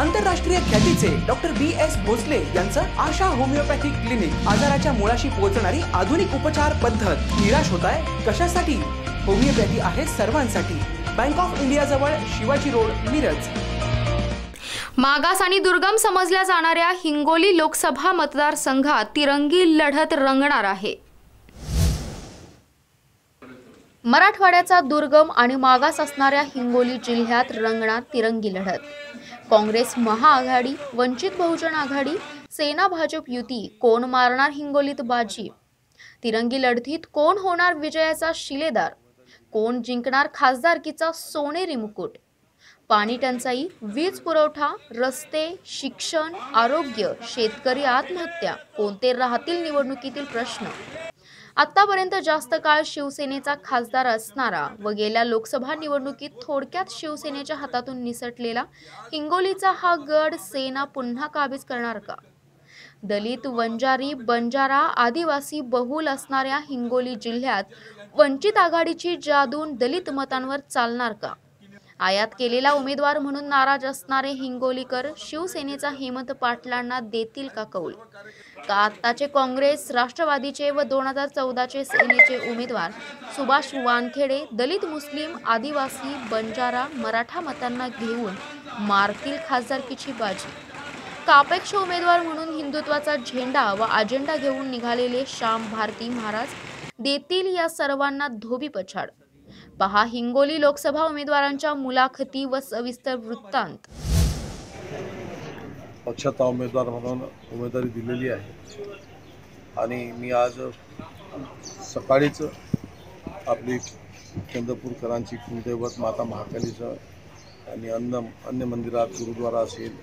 आंतरराष्ट्रीय ख्यातीचे doctor B S Bhosale यांचं आशा होमिओपॅथिक क्लिनिक आजाराच्या मुळाशी पोहोचणारी आधुनिक उपचार पद्धत. निराश होत आहे कशासाठी? होमिओपॅथी आहे सर्वांसाठी. बँक ऑफ इंडिया जवळ शिवाजी रोड मिरज. मागास आणि दुर्गम समजल्या जाणाऱ्या हिंगोली लोकसभा मतदारसंघात तिरंगी लढत रंगणार आहे. मराठवाड्याचा दुर्गम आणि मागास असणाऱ्या हिंगोली जिल्ह्यात रंगणार तिरंगी लढत. काँग्रेस महाआघाडी वंचित बहुजन आघाडी सेना भाजप युती कोण मारणार हिंगोलीत बाजी? तिरंगी लढतीत कोण होणार विजयाचा शिलेदार? कोण जिंकणार खासदारकीचा सोनेरी मुकुट? पाणी टंचाई वीज पुरवठा रस्ते शिक्षण आरोग्य शेतकरी आत्महत्या कोणते राहतील निवडणुकीतील प्रश्न? आतापर्यंत जास्त काळ शिवसेनेचा खासदार असणारा व गेल्या लोकसभा निवडणुकीत थोडक्यात शिवसेनेच्या हातातून निसटलेला हिंगोलीचा हा गड सेना पुन्हा काबीज करणार का? दलित वंजारी बंजारा आदिवासी बहुल असणाऱ्या हिंगोली जिल्ह्यात वंचित आघाडीची जादून दलित मतांवर चालणार का? आयात केलेला उमेदवार म्हणून नाराज असणारे हिंगोलीकर शिवसेनेचा हेमंत पाटलांना देतील का कौल? का आत्ताचे काँग्रेस राष्ट्रवादीचे व दोन हजार चौदाचे सेनेचे उमेदवार सुभाष वानखेडे दलित मुस्लिम आदिवासी बंजारा मराठा मतांना घेऊन मारतील खासदारकीची बाजी. का अपेक्ष उमेदवार म्हणून हिंदुत्वाचा झेंडा व अजेंडा घेऊन निघालेले श्याम भारती महाराज देतील या सर्वांना धोबी पछाड. पहा हिंगोली लोकसभा उमेदवारांच्या मुलाखती व सविस्तर वृत्तांत. पक्षाचा उमेदवार म्हणून उमेदवारी दिलेली आहे. आणि मी आज सकाळीच आपली चंद्रपूरकरांची कुलदैवत माता महाकालीचं आणि अन्न अन्य मंदिरात गुरुद्वारा असेल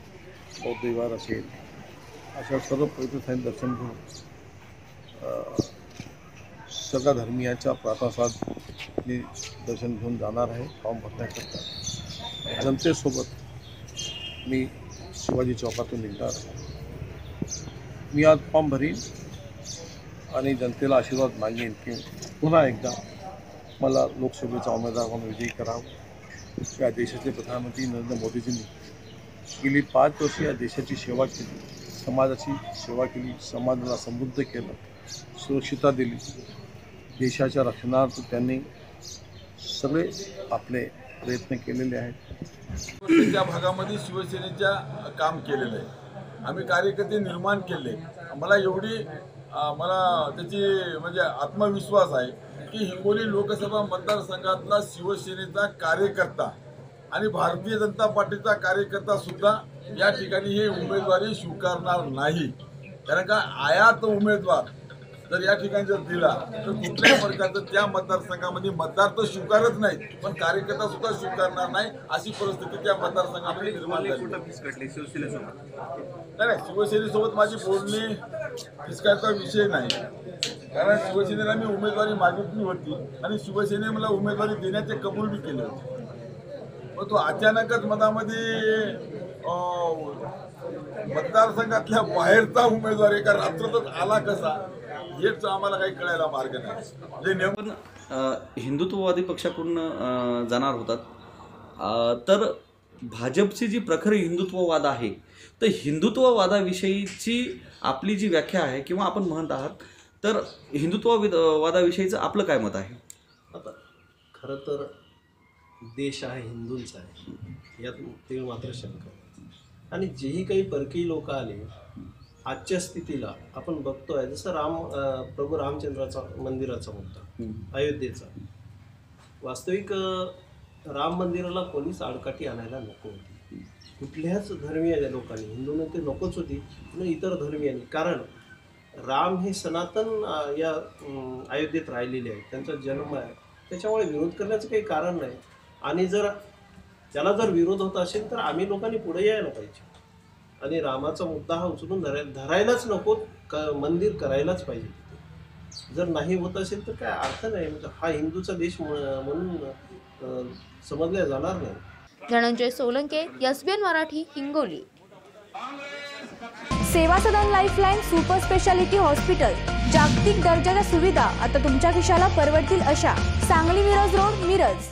बौद्धविहार असेल अशा सर्व पवित्र दर्शन घेऊन सगळ्या धर्मियांच्या प्रार्थनासाद मी दर्शन घेऊन जाणार आहे फॉर्म भरण्याकरता जनतेसोबत मी शिवाजी चौकातून निघणार आहे. मी आज फॉर्म भरीन आणि जनतेला आशीर्वाद मागेन की पुन्हा एकदा मला लोकसभेचा उमेदवार म्हणून विजयी करावं. या देशाचे प्रधानमंत्री नरेंद्र मोदीजींनी गेली पाच वर्ष या देशाची सेवा केली समाजाची सेवा केली समाजाला समृद्ध केलं. सुरक्षितता दिली. देशाच्या रक्षणार्थ त्यांनी सगळे आपले प्रयत्न केलेले आहेत. त्या भागामध्ये शिवसेनेच्या काम केलेलं. आहे आम्ही कार्यकर्ते निर्माण केले. मला एवढी मला त्याची म्हणजे आत्मविश्वास आहे की हिंगोली लोकसभा मतदारसंघातला शिवसेनेचा कार्यकर्ता आणि भारतीय जनता पार्टीचा कार्यकर्ता सुद्धा या ठिकाणी ही उमेदवारी स्वीकारणार नाही. कारण का आयात उमेदवार जर या ठिकाणी जर दिला तर कुठल्याही प्रकारचं त्या मतदारसंघामध्ये मतदार तर स्वीकारत नाही पण कार्यकर्ता सुद्धा स्वीकारणार नाही अशी परिस्थिती त्या मतदारसंघामध्ये निर्माण झाली. नाही शिवसेनेसोबत माझी बोलणी फिसकायचा विषय नाही. कारण शिवसेनेला मी उमेदवारी मागितली होती आणि शिवसेने मला उमेदवारी देण्याचे कबूल बी केले होते. पण तो अचानकच मधामध्ये अं, मतदारसंघातल्या बाहेरचा उमेदवार एका रात्रातच आला कसा? हेच आम्हाला काही कळायला मार्ग नाही. म्हणजे पण हिंदुत्ववादी पक्षाकडून जाणार होतात. तर भाजपची जी प्रखर हिंदुत्ववाद आहे तर हिंदुत्ववादाविषयीची आपली जी व्याख्या आहे किंवा आपण म्हणत आहात तर हिंदुत्ववादाविषयीचं आपलं काय मत आहे? आता खरं तर देश आहे हिंदूंचा आहे. यात ते मात्र शंका. आणि जेही काही परकीय लोक आले आजच्या स्थितीला आपण बघतोय जसं राम प्रभू रामचंद्राचा मंदिराचा मुद्दा अयोध्येचा. वास्तविक राम मंदिराला कोणीच आडकाठी आणायला नको होती. कुठल्याच धर्मीय लोकांनी हिंदूंना ते नकोच होती पण इतर धर्मियांनी. कारण राम हे सनातन या अयोध्येत राहिलेले आहेत त्यांचा जन्म आहे. त्याच्यामुळे विरोध करण्याचं काही कारण नाही. आणि जर त्याला जर विरोध होत असेल तर आम्ही लोकांनी पुढे यायला पाहिजे. आणि रामाचा मुद्दा हा उचलून धराय धरायलाच नको क मंदिर करायलाच पाहिजे तिथे. जर नाही होत असेल तर काय अर्थ नाही. म्हणजे हा हिंदूचा देश म्ह- म्हणून अं, समजला जाणार नाही. Dhananjay Solanke SBN Marathi Hingoli. Seva Sadan lifeline super speciality hospital. जागतिक दर्जाच्या सुविधा आता तुमच्या खिशाला परवडतील अशा सांगली मिरज रोड मिरज.